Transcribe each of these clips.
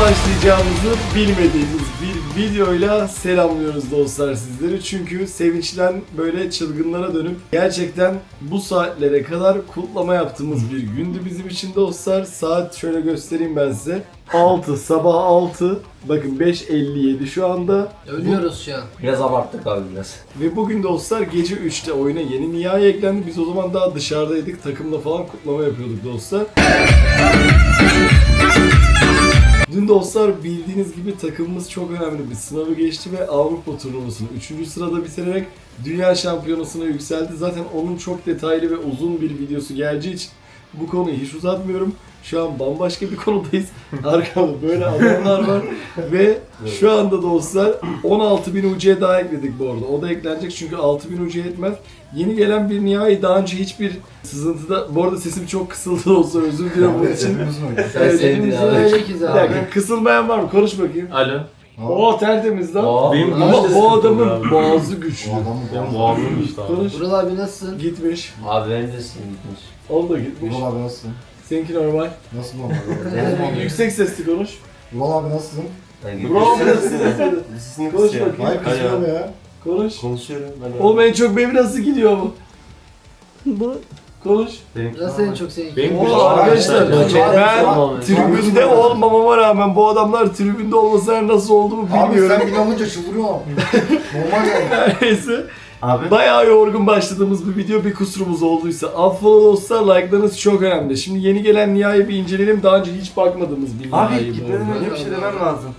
başlayacağımızı bilmediğimiz bir videoyla selamlıyoruz dostlar sizleri. Çünkü sevinçten böyle çılgınlara dönüp gerçekten bu saatlere kadar kutlama yaptığımız bir gündü bizim için dostlar. Saat şöyle göstereyim ben size. 6 sabah 6 bakın 5.57 şu anda Ölüyoruz şu an. Biraz abarttık abi biraz. ve bugün dostlar gece 3'te oyuna yeni nihai eklendi. Biz o zaman daha dışarıdaydık. Takımla falan kutlama yapıyorduk dostlar. Dün dostlar bildiğiniz gibi takımımız çok önemli bir sınavı geçti ve Avrupa turnuvasını 3. sırada bitirerek Dünya Şampiyonası'na yükseldi. Zaten onun çok detaylı ve uzun bir videosu geleceği için bu konuyu hiç uzatmıyorum. Şu an bambaşka bir konudayız. Arkamda böyle adamlar var ve şu anda dostlar 16.000 UC daha ekledik bu arada. O da eklenecek çünkü 6.000 UC yetmez. Yeni gelen bir nihai daha önce hiçbir sızıntıda... Bu arada sesim çok kısıldı dostlar özür dilerim bunun için. Sen Evet, sevdin abi. Bir dakika kısılmayan var mı? Konuş bakayım. Alo. Oo tertemiz lan. Aa, Benim Ama işte bu sıkıntı adamın abi. boğazı güçlü. Benim boğazım işte abi. Konuş. Vural abi nasılsın? Gitmiş. Abi benim de gitmiş. O da gitmiş. Vural abi nasılsın? Seninki normal. Nasıl normal? Yüksek sesli konuş. Vural abi nasılsın? Ben gitmiş. nasılsın? Sesini Konuş bakayım. Hayır kızıyorum ya. Konuş. Konuşuyorum ben. Oğlum en çok benim nasıl gidiyor bu? Bu. Konuş. Benim, Nasıl en çok senin? benim Oo, güzel arkadaşlar arkadaşlar. ben tribünde olmamama rağmen bu adamlar tribünde olmasına nasıl olduğumu Abi bilmiyorum. sen bile olunca çıldırıyorsun. Normal yani. Neyse. Abi. Bayağı yorgun başladığımız bir video bir kusurumuz olduysa affola dostlar like'larınız çok önemli. Şimdi yeni gelen nihai bir inceleyelim. Daha önce hiç bakmadığımız bir Abi bu gitmeden arada. önce bir şey demem lazım.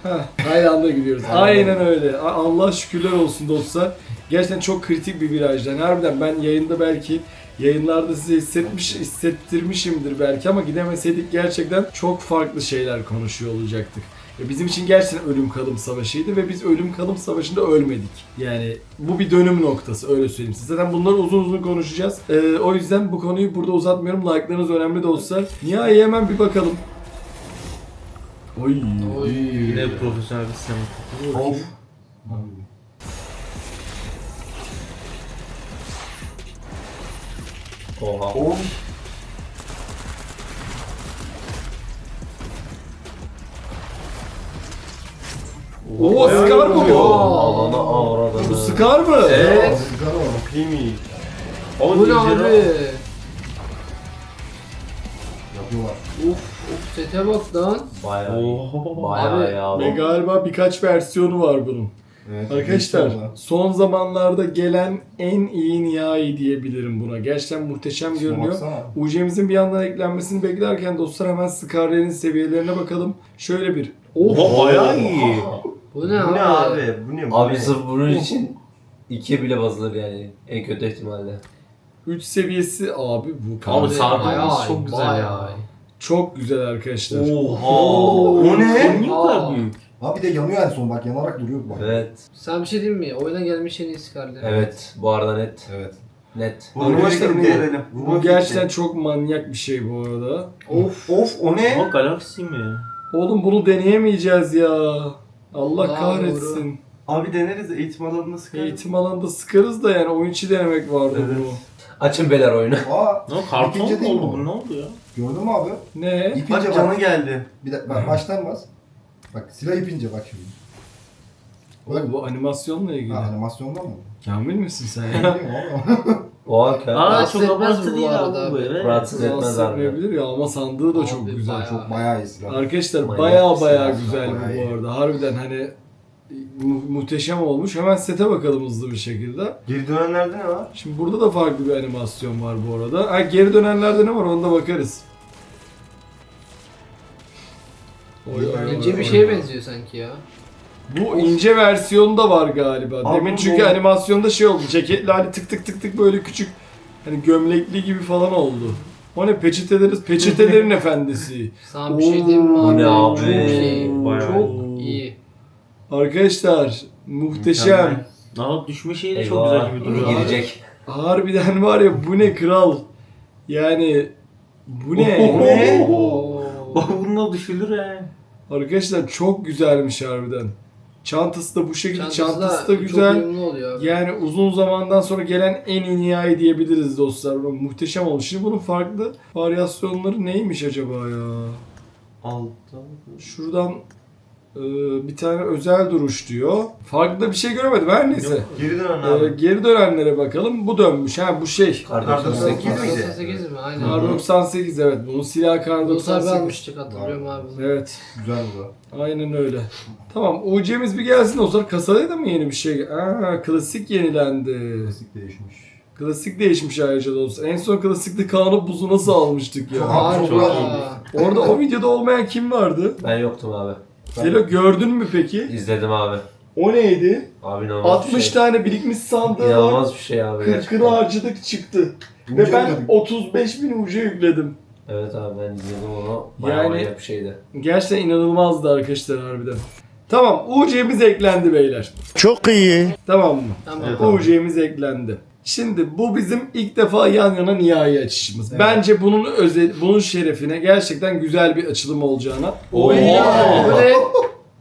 Aynı anda gidiyoruz. Aynen öyle. A- Allah şükürler olsun dostlar. Gerçekten çok kritik bir virajdan. Harbiden ben yayında belki yayınlarda size hissetmiş, hissettirmişimdir belki ama gidemeseydik gerçekten çok farklı şeyler konuşuyor olacaktık. Ya Bizim için gerçekten ölüm kalım savaşıydı ve biz ölüm kalım savaşında ölmedik. Yani bu bir dönüm noktası öyle söyleyeyim size. Zaten bunları uzun uzun konuşacağız. Ee, o yüzden bu konuyu burada uzatmıyorum. Like'larınız önemli dostlar. Nihai hemen bir bakalım. Oy. Oy. Yine profesyonel bir sinema. Of. Oha. Of. Oo Scar mı bu? Alana avradını. Bu Scar mı? Evet. Sigara var. Krimi. Bu ne abi? Yapıyorlar. Uf uf sete bak lan. Bayağı iyi. Oho. Bayağı Abi, iyi Ve abi. galiba birkaç versiyonu var bunun. Evet. Arkadaşlar son zamanlarda gelen en iyi nihai diyebilirim buna. Gerçekten muhteşem Şuna görünüyor. baksana. UC'mizin bir yandan eklenmesini beklerken dostlar hemen Scarlet'in seviyelerine bakalım. Şöyle bir Oha bayağı iyi. Bu Bu ne abi? ne abi? Bu ne? bu Abi ne? sırf bunun için ikiye bile basılır yani. En kötü ihtimalle. 3 seviyesi abi bu Abi Bayağı çok güzel bayağı ya. iyi. Çok güzel arkadaşlar. Oha. O ne? Niye bu Aa. büyük? Abi bir de yanıyor en son bak yanarak duruyor bak. Evet. Sen bir şey diyeyim mi? Oyuna gelmiş en iyi Scarlet. Evet. Bu arada net. Evet. Net. Arkadaşlar bu, bu gerçekten çok manyak bir şey bu arada. Of. Of o ne? O Galaxy mi? Oğlum bunu deneyemeyeceğiz ya. Allah kahretsin. Abi deneriz eğitim alanında sıkarız. Eğitim alanında sıkarız da yani oyun içi denemek vardı Evet. bunu. Açın beyler oyunu. Aa Ne karton mu oldu bu? Ne oldu ya? gördün mü abi? Ne? İpince Bak bak. canı geldi. Bir de bak baştan bas. Bak silah ipince bak şimdi. Oğlum bu animasyonla ilgili. Ha animasyonda mı? Kamil misin sen ya? Oha ki. Aa Rahatsız çok etmez abartı bu değil arada abi bu abi. evet. Rahatsız etmez Rahatsız abi. etmeyebilir ya ama sandığı da çok Abi güzel. bayağı. Çok bayağı silah. Arkadaşlar Manyak baya baya güzel bayağı bu iyi. bu arada. Harbiden hani mu- muhteşem olmuş. Hemen sete bakalım hızlı bir şekilde. Geri dönenlerde ne var? Şimdi burada da farklı bir animasyon var bu arada. Ha, geri dönenlerde ne var ona da bakarız. Oy, oy, oy, İnce oy. bir şeye benziyor sanki ya. Bu ince versiyonu da var galiba. Abi Demin bu- çünkü animasyonda şey oldu. Ceketli hali tık tık tık tık böyle küçük hani gömlekli gibi falan oldu. O ne peçeteleriz peçetelerin efendisi. Sana bir şey diyeyim mi Oo, abi? ne abi? Çok iyi. Bayağı Çok iyi. Arkadaşlar muhteşem. Aa düşme şeyi de çok güzel gibi duruyor. Girecek. Harbiden var ya bu ne kral. Yani bu ne? O ne? Oo. Bak bununla düşülür he. Arkadaşlar çok güzelmiş harbiden. Çantası da bu şekilde çantası, da çok güzel. uyumlu oluyor abi. Yani uzun zamandan sonra gelen en iyi nihai diyebiliriz dostlar. Bu Muhteşem olmuş. Şimdi bunun farklı varyasyonları neymiş acaba ya? Altta. Şuradan bir tane özel duruş diyor. Farklı bir şey göremedim her neyse. Geri dön Ee, abi. geri dönenlere bakalım. Bu dönmüş. Ha bu şey. Kar Kar 98 98 miydi? 98 mi? Aynen. Kar 98 evet. Bunun silahı Kar Musa abi 98. almıştık hatırlıyorum abi. Evet. Güzel bu. Aynen öyle. Tamam UC'miz bir gelsin o zaman kasada da mı yeni bir şey? Aa klasik yenilendi. Klasik değişmiş. Klasik değişmiş ayrıca dostlar. En son klasikte Kaan'ı buzu nasıl almıştık ya? Abi, çok Harbi. iyi. Orada o videoda olmayan kim vardı? Ben yoktum abi. Selo gördün mü peki? İzledim abi. O neydi? Abi inanılmaz 60 bir şey. tane birikmiş sandığı var. İnanılmaz bir şey abi 40'ını gerçekten. harcadık çıktı. Ve ben dedik. 35 bin ucu yükledim. Evet abi ben izledim onu. Bayağı Yani- manyak bir şeydi. Gerçekten inanılmazdı arkadaşlar harbiden. Tamam UC'miz eklendi beyler. Çok iyi. Tamam mı? Tamam. Evet. UC'miz eklendi. Şimdi bu bizim ilk defa yan yana nihai açışımız. Evet. Bence bunun özel bunun şerefine gerçekten güzel bir açılım olacağına. Böyle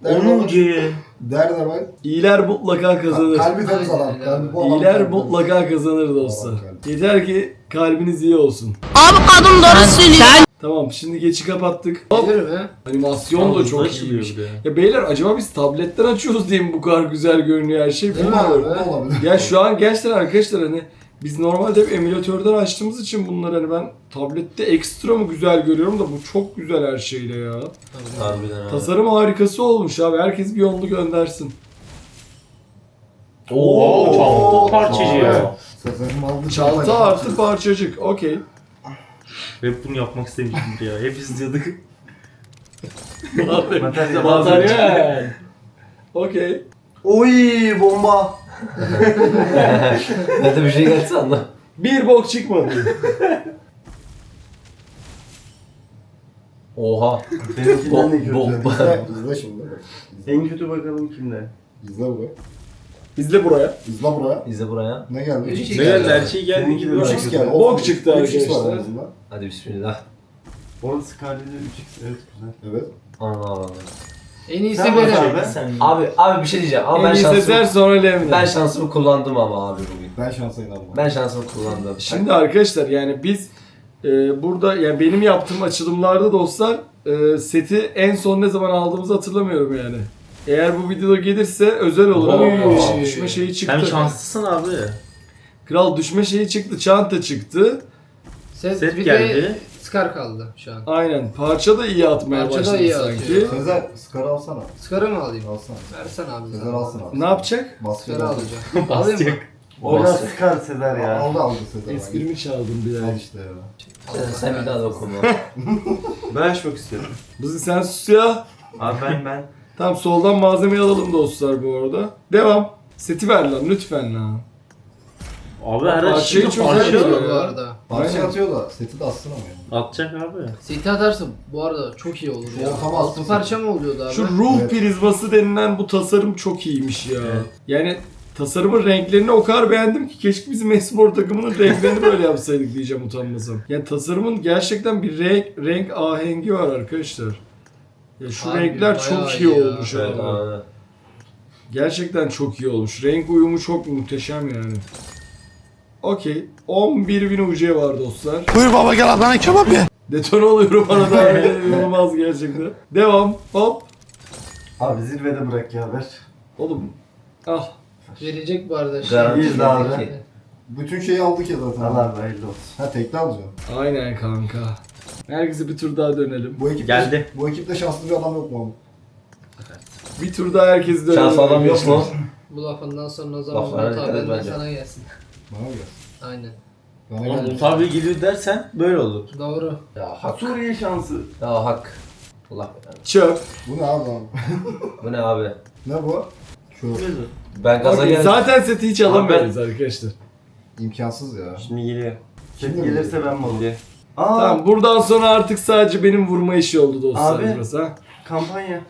Onun C'ye. Derler bak. İyiler mutlaka kazanır. Kalbi temiz adam. Aynen. Kalbi bu adam. İyiler mutlaka kazanır dostlar. Yeter ki kalbiniz iyi olsun. Abi kadın doğru söylüyor. Tamam şimdi geçi kapattık. Hop. Bilirim ha. Animasyon da çok iyiymiş. Ya beyler acaba biz tabletten açıyoruz diye mi bu kadar güzel görünüyor her şey Değil mi bilmiyorum. abi? Olabilir. Ya şu an gerçekten arkadaşlar hani biz normalde hep emülatörden açtığımız için bunları hani ben tablette ekstra mı güzel görüyorum da bu çok güzel her şeyle ya. Harbiden abi. Tasarım harikası olmuş abi. Herkes bir yolunu göndersin. Oo, parçacı ya. Evet. Sezar'ın aldığı Çanta artı parçacık. Okey. Hep bunu yapmak istemişimdir ya. Hep izliyorduk. Materyal. Materyal. Materyal. Okey. Oy bomba. ben de bir şey gelse anla. Bir bok çıkmadı. Oha. Benimkinden de kötü. Bomba. İzle şimdi En kötü bakalım kimde. izle buraya. İzle buraya. İzle buraya. İzle buraya. Ne geldi? Üç Ne geldi her şey geldi gibi. de bak. 3x geldi. Bok çıktı 3x var arkadaşlar. en. Hadi bismillah. Orada Scarlet'de 3x evet güzel. Evet. Ana ana. En iyisi Sen benim. bak abi. Sen Abi abi bir şey diyeceğim ama En ben iyi sezer şansımı, sonra Lemre. ben şansımı kullandım ama abi bugün. Ben şansa inanmam. Ben şansımı kullandım. Şimdi arkadaşlar yani biz e, burada yani benim yaptığım açılımlarda dostlar e, seti en son ne zaman aldığımızı hatırlamıyorum yani. Eğer bu video gelirse özel olur ama Oy. düşme- şeyi çıktı. Sen şanslısın abi. Kral düşme şeyi çıktı, çanta çıktı. Set, Set bir geldi. de Scar kaldı şu an. Aynen. Parça da iyi atmaya Parça da başladı iyi sanki. Sezer Scar alsana. Scar'ı mı alayım? Alsana. Versen abi. Sezer alsın abi. Ne yapacak? Scar'ı alacağım. Alayım mı? Orada Scar Sezer ya. Aldı aldı Sezer. Esprimi çaldım bir Al ay. işte ya. Sen, sen bir daha da okuma. Ben çok istiyorum. Buzi sen sus ya. Abi ben ben. Tamam soldan malzemeyi alalım dostlar bu arada. Devam. Seti ver lan lütfen lan. Abi her Parçayı şey çok parça Parça ya. bu arada. Parça Aynen. atıyor da seti de atsın ama yani. Atacak abi. Seti atarsın bu arada çok iyi olur ya. ortama Altı atsın parça mı oluyordu abi? Şu ruh Evet. prizması denilen bu tasarım çok iyiymiş ya. Evet. Yani tasarımın renklerini o kadar beğendim ki keşke bizim espor takımının renklerini böyle yapsaydık diyeceğim utanmasam. Yani tasarımın gerçekten bir renk, renk ahengi var arkadaşlar. Ya şu Harbi, renkler çok bayağı iyi iyi ya. olmuş Evet abi. abi. Gerçekten çok iyi olmuş. Renk uyumu çok muhteşem yani. Okey. 11 bin UC var dostlar. Buyur baba gel Adana kebap ye. Deton oluyorum arada. İnanılmaz gerçekten. Devam. Hop. Abi zirvede bırak ya ver. Oğlum. Ah. Verecek bu arada. Garanti İyiyiz abi. Bütün şeyi aldık ya zaten. Al abi hayırlı olsun. Ha tekli alacağım. Aynen kanka. Herkese bir tur daha dönelim. Bu ekipte, Geldi. Bu ekipte şanslı bir adam yok mu abi? Bir tur daha herkes dönelim. Şans adam yok mu? Bu lafından sonra o zaman Laflara Umut dikkat et bence. sana gelsin. Bana mı gelsin? Aynen. Bana Oğlum gelsin. Umut abi geliyor dersen böyle olur. Doğru. Ya hak. Suriye şansı. Ya hak. Allah belanı. Çöp. Bu ne abi abi? Bu ne abi? Ne bu? Şu Ben gaza Okey, geldim. zaten seti hiç alamıyoruz arkadaşlar. imkansız ya. Şimdi geliyor. Şimdi Şimdi mi gelirse ben mi alayım? Aa Tamam buradan sonra artık sadece benim vurma işi oldu dostlar Abi. burası ha. kampanya.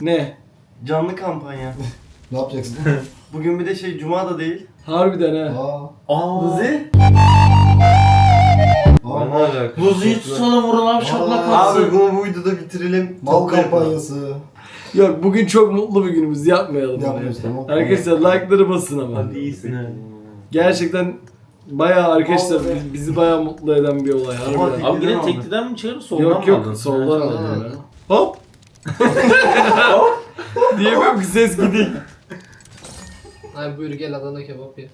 Ne? Canlı kampanya. Ne yapacaksın? Bugün bir de şey cuma da değil. Harbiden ha. Aa. Aa. Buzi. Aa. alaka? Buzuyu tutalım vuralım şaplak Aa. atsın. Abi bunu bu videoda bitirelim. Mal Çok garip. kampanyası. Yok bugün çok mutlu bir günümüz yapmayalım. bunu. Yapmıyoruz tamam. Arkadaşlar like'ları basın ama. Hadi iyisin ha. Gerçekten bayağı arkadaşlar bi- bizi bayağı mutlu eden bir olay harbiden. Abi Abi yine aldın. tekliden mi çıkarır soldan Yok mı aldın? yok soldan aldım ya. Hop. Diyemiyorum ki ses gidik. Ay buyur gel Adana kebap ye.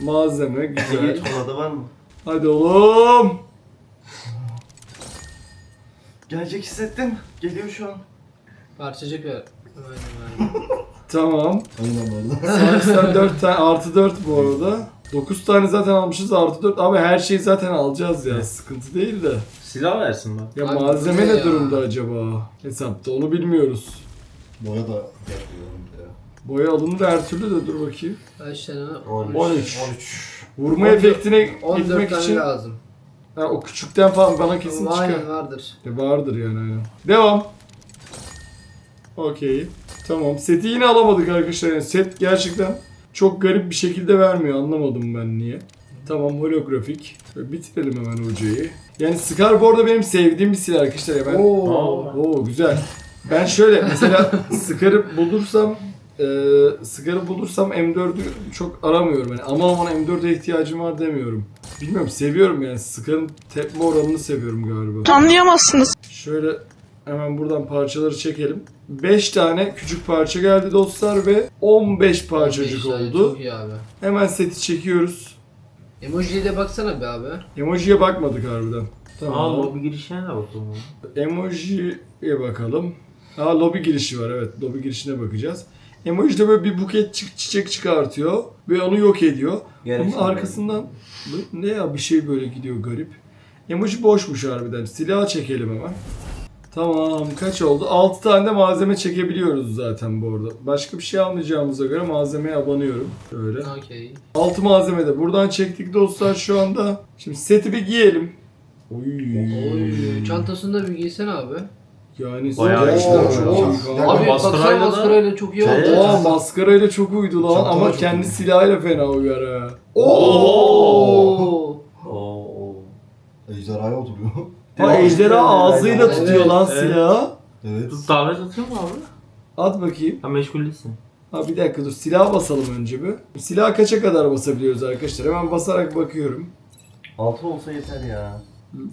Malzeme güzel. Çikolata var mı? Hadi oğlum. Gelecek hissettim. Geliyor şu an. Parçacık ver. Aynen aynen. Tamam. Aynen arada. Sarımsak 4 tane artı 4 bu arada. 9 tane zaten almışız artı 4 ama her şeyi zaten alacağız ya sıkıntı değil de. Silah versin bak. Ya Abi malzeme ne ne ya? durumda acaba? Hesapta onu bilmiyoruz. Boya da yapıyorum ya. Boya alındı her türlü de dur bakayım. Kaç tane var? 13. 13. 13. Vurma efektine 14 gitmek tane için lazım. ha, o küçükten falan bana kesin çıkar. Aynen vardır. E vardır yani aynen. Devam. Okey. Tamam. Seti yine alamadık arkadaşlar. Yani set gerçekten çok garip bir şekilde vermiyor. Anlamadım ben niye. Tamam holografik. Böyle Bitirelim hemen hocayı. Yani Scar bu arada benim sevdiğim bir silah arkadaşlar. Ya ben... Oo. Oo güzel. Ben şöyle mesela Scar'ı bulursam e, Scar'ı bulursam M4'ü çok aramıyorum. Yani aman aman M4'e ihtiyacım var demiyorum. Bilmiyorum seviyorum yani. Scar'ın tepme oranını seviyorum galiba. Anlayamazsınız. Şöyle hemen buradan parçaları çekelim. 5 tane küçük parça geldi dostlar ve 15 parçacık Beş tane, oldu. Çok iyi abi. Hemen seti çekiyoruz. Emoji'ye de baksana be abi. Emoji'ye bakmadık harbiden. Aa Tamam. lobi girişine de bakalım. Emoji'ye bakalım. Aa lobi girişi var evet. Lobi girişine bakacağız. Emoji de böyle bir buket çi- çiçek çıkartıyor ve onu yok ediyor. Gereksiz Bunun arkasından Bu ne ya bir şey böyle gidiyor garip. Emoji boşmuş harbiden. Silah çekelim hemen. Tamam kaç oldu? 6 tane de malzeme çekebiliyoruz zaten bu arada. Başka bir şey almayacağımıza göre malzemeye abanıyorum. Şöyle. Okey. 6 malzeme de buradan çektik dostlar şu anda. Şimdi seti bir giyelim. Oy. Oy, çantasını da bir giysene abi. Yani Bayağı gerçekten iyi. çok Oo. iyi. Ya Abi maskarayla baksana da- maskarayla çok iyi oldu. Evet. Aa maskarayla çok uydu lan Çantalar ama çok kendi iyi. silahıyla fena uyar ha. Oo. Oo. Ejderhaya oturuyor. Ha ejderha ağzıyla Evet, tutuyor lan evet. silahı. evet. Davet atıyor mu abi? At bakayım. Ha meşgul değilsin. Ha bir dakika dur silah basalım önce bir. Silah kaça kadar basabiliyoruz arkadaşlar? Hemen basarak bakıyorum. 6 olsa yeter ya.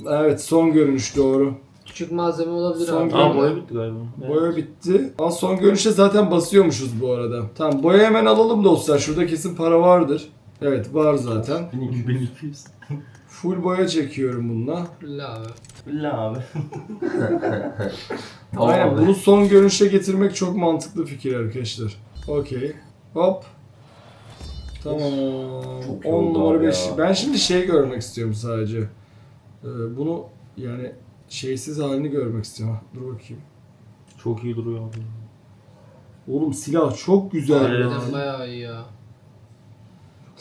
Evet son görünüş doğru. Küçük malzeme olabilir Son abi. Aa boya bitti galiba. Boya bitti. Ama son görünüşte zaten basıyormuşuz bu arada. Tamam boya hemen alalım dostlar. Şurada kesin para vardır. Evet var zaten. 1200. 1200. Full boya çekiyorum bununla. La abi. Billah abi. Tamam Aynen bunu son görünüşe getirmek çok mantıklı fikir arkadaşlar. Okey. Hop. Tamam. Çok iyi 10 oldu numara abi 5. ya. Ben şimdi şey görmek istiyorum sadece. Ee, bunu yani şeysiz halini görmek istiyorum. Ha, Dur bakayım. Çok iyi duruyor abi. Oğlum silah çok güzel Evet. bayağı iyi ya.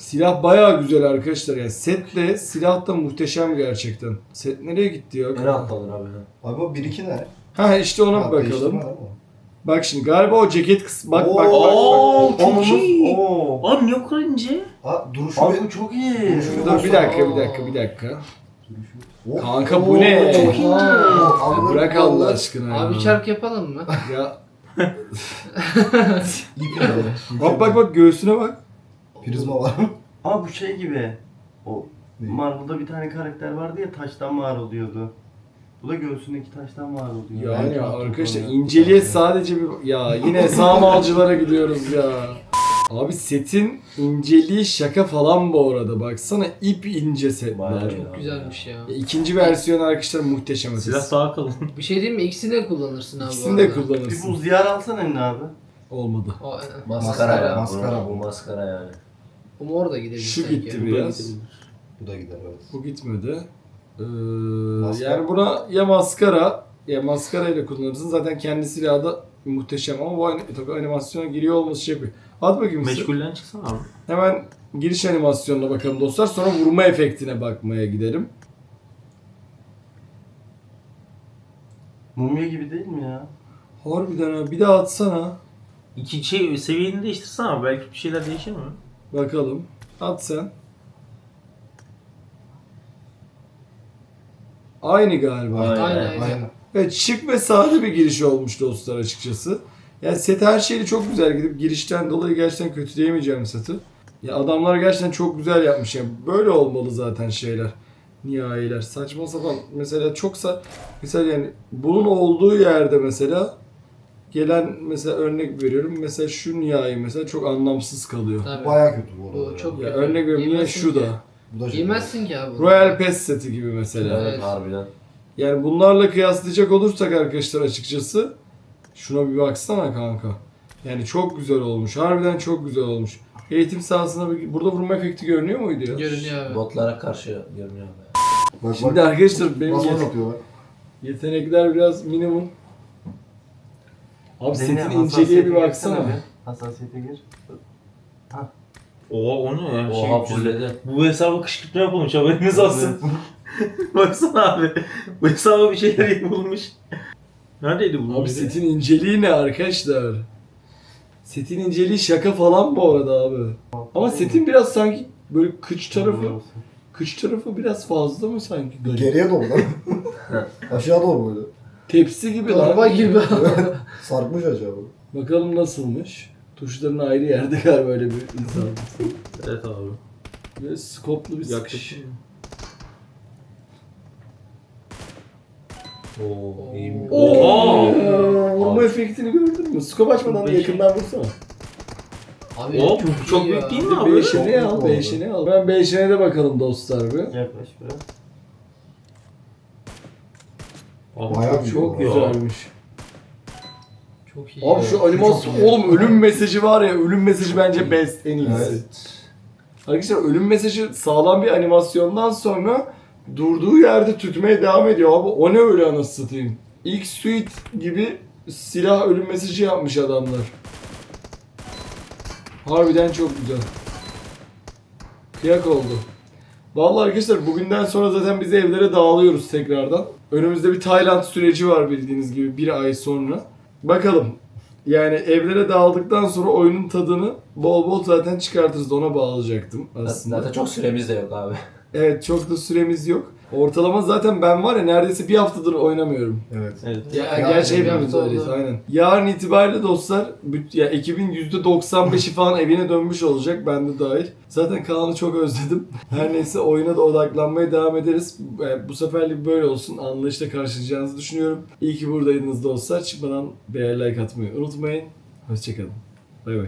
Silah bayağı güzel arkadaşlar. Yani set de silah da muhteşem gerçekten. Set nereye gitti ya? Nereye atladın abi? Abi o 1-2 ne? Ha işte ona Ha, bakalım. Bak şimdi galiba o ceket kısmı. Bak bak bak. Oo, bak. çok iyi. Oo. Niye o kadar ince? Aa duruşu Abi bir... bu çok iyi. Dur bir dakika bir dakika bir dakika. Oh. Kanka bu ne? Çok iyi. Ya Abi bırak Allah aşkına ya. Abi çark yapalım mı? Ya bak bak bak göğsüne bak. Prizma var. Aa bu şey gibi. O Ne? Marvel'da bir tane karakter vardı ya taştan var oluyordu. Bu da göğsündeki taştan var oluyor. Yani Belki arkadaşlar inceliğe sadece bir ya yine sağmalcılara gidiyoruz ya. Abi setin inceliği şaka falan bu arada. Baksana ip ince setler. Bayağı. Çok güzelmiş ya. Ya İkinci versiyon arkadaşlar muhteşem. Silah daha kalın. Bir şey diyeyim mi? İkisini de kullanırsın abi. bu İkisini de arada. Bir kullanırsın. buz diyar alsana eline abi. Olmadı. O, e, Maskara ya. Maskara Bu bu. maskara yani. O mor da gidebilir Şu sanki. gitti biraz. Bu da gider evet. Bu gitmedi. Ee, Maskara. yani buna ya maskara ya maskara ile kullanırsın. Zaten kendi silahı da muhteşem ama bu ani- tabii animasyona giriyor olması şey yapıyor. At bakayım. Meşgulden çıksana abi. Hemen giriş animasyonuna bakalım dostlar. Sonra vurma efektine bakmaya gidelim. Mumya gibi değil mi ya? Harbiden ha. Bir daha atsana. İki şey seviyeni değiştirsene abi. Belki bir şeyler değişir mi? Bakalım. At sen. Aynı galiba. Aynen. Aynen aynen. Evet şık ve sade bir giriş olmuş dostlar açıkçası. Yani set her şeyi çok güzel gidip girişten dolayı gerçekten kötü diyemeyeceğim seti. Ya adamlar gerçekten çok güzel yapmış yani böyle olmalı zaten şeyler. Nihayiler saçma sapan mesela çoksa mesela yani bunun olduğu yerde mesela gelen mesela örnek veriyorum. Mesela şu nihai mesela çok anlamsız kalıyor. Tabii. Baya kötü bu arada. Bu çok Ya kötü. örnek veriyorum yine Giymezsin şu ki. da. Bu da. Giymezsin ki abi. bunu. Royal Pass seti gibi mesela. Evet. Harbiden. Yani bunlarla kıyaslayacak olursak arkadaşlar açıkçası şuna bir baksana kanka. Yani çok güzel olmuş. Harbiden çok güzel olmuş. Eğitim sahasına bir... Burada vurma efekti görünüyor muydu ya? Görünüyor abi. Botlara karşı görünüyor be. Bak Şimdi bak. arkadaşlar benim Nasıl yet- yetenekler biraz minimum. Abi Zeynep, setin inceliğe bir baksana. bir. Hassasiyete gir. Oha o ne ya? Oha Şey, fulledi. bu hesaba kışkırtma yapılmış haberiniz olsun. Baksana abi. Bu hesaba bir şeyler yapılmış. Neredeydi bu? Abi setin inceliği ne arkadaşlar? Setin inceliği şaka falan bu arada abi. Ama setin biraz sanki böyle kıç tarafı, kıç tarafı biraz fazla mı sanki? Garip. Geriye doğru lan. Aşağı doğru böyle. Tepsi gibi Torba lan. gibi. Sarkmış böyle. Bakalım nasılmış. Tuşların ayrı yerde galiba böyle bir insan. Evet abi. Ve skoplu bir sıkış. Yaklaşık. Oo iyiymiş. Ee, Vurma efektini gördün mü? Skop açmadan da yakından vursana. Abi Hop, çok, çok büyük değil mi abi? Beşini al, beşini al. Ben beşine de bakalım dostlar bir. Yaklaş biraz. Abi Bayağı çok- güzelmiş. Çok iyi. Abi şu animasyon oğlum ölüm mesajı var ya ölüm mesajı bence best en iyisi. Evet. Arkadaşlar ölüm mesajı sağlam bir animasyondan sonra durduğu yerde tütmeye devam ediyor abi. O ne öyle anasını satayım. İlk suite gibi silah ölüm mesajı yapmış adamlar. Harbiden çok güzel. Kıyak oldu. Vallahi arkadaşlar bugünden sonra zaten biz evlere dağılıyoruz tekrardan. Önümüzde bir Tayland süreci var bildiğiniz gibi bir ay sonra. Bakalım. Yani evlere dağıldıktan sonra oyunun tadını bol bol zaten çıkartırız. Ona bağlayacaktım aslında. Zaten çok süremiz de yok abi. Evet çok da süremiz yok. Ortalama zaten ben var ya neredeyse bir haftadır oynamıyorum. Evet. Evet. Ya, Ya, gerçi hepimiz öyleyiz aynen. Yarın itibariyle dostlar büt- ya ekibin %95'i falan evine dönmüş olacak ben de dahil. Zaten Kaan'ı çok özledim. Her neyse oyuna da odaklanmaya devam ederiz. E, Bu seferlik böyle olsun. Anlayışla karşılayacağınızı düşünüyorum. İyi ki buradaydınız dostlar. Çıkmadan beğen like atmayı unutmayın. Hoşçakalın. Bay bay.